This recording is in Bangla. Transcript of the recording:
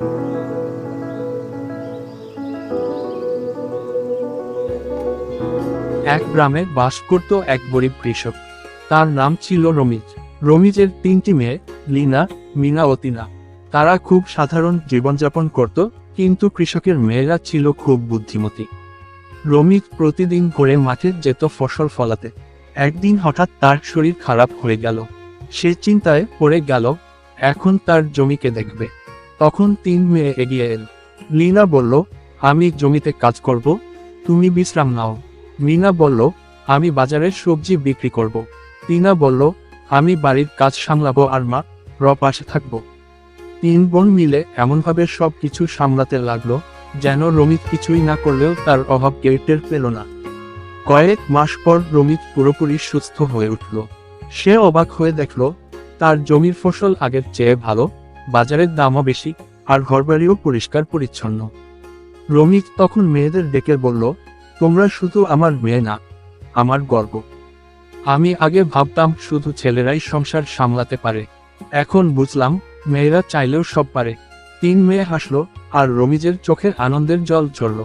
এক গ্রামে বাস করত এক গরিব কৃষক। তার নাম ছিল রমিজ। রমিজের তিনটি মেয়ে, লিনা, মিনা ও তিনা। তারা খুব সাধারণ জীবনযাপন করত, কিন্তু কৃষকের মেয়েরা ছিল খুব বুদ্ধিমতী। রমিজ প্রতিদিন করে মাঠে যেত ফসল ফলাতে। একদিন হঠাৎ তার শরীর খারাপ হয়ে গেল। সে চিন্তায় পড়ে গেল, এখন তার জমিকে দেখবে। তখন তিন মেয়ে এগিয়ে এল। লিনা বলল, আমি জমিতে কাজ করব, তুমি বিশ্রাম নাও। মিনা বলল, আমি বাজারে সবজি বিক্রি করব। টিনা বলল, আমি বাড়ির কাজ সামলাবো আর মা র পাশে থাকব। তিন বোন মিলে এমনভাবে সব কিছু সামলাতে লাগল, যেন রমিত কিছুই না করলেও তার অভাব কেউ টের পেল না। কয়েক মাস পর রমিত পুরোপুরি সুস্থ হয়ে উঠল। সে অবাক হয়ে দেখল, তার জমির ফসল আগের চেয়ে ভালো বাজারের দামও বেশি আর ঘরবাড়িও পরিষ্কার পরিচ্ছন্ন। রমিত তখন মেয়েদের ডেকে বলল, তোমরা শুধু আমার মেয়ে না, আমার গর্ব। আমি আগে ভাবতাম শুধু ছেলেরাই সংসার সামলাতে পারে। এখন বুঝলাম, মেয়েরা চাইলেও সব পারে। তিন মেয়ে হাসলো আর রমিজের চোখের আনন্দের জল ঝরল।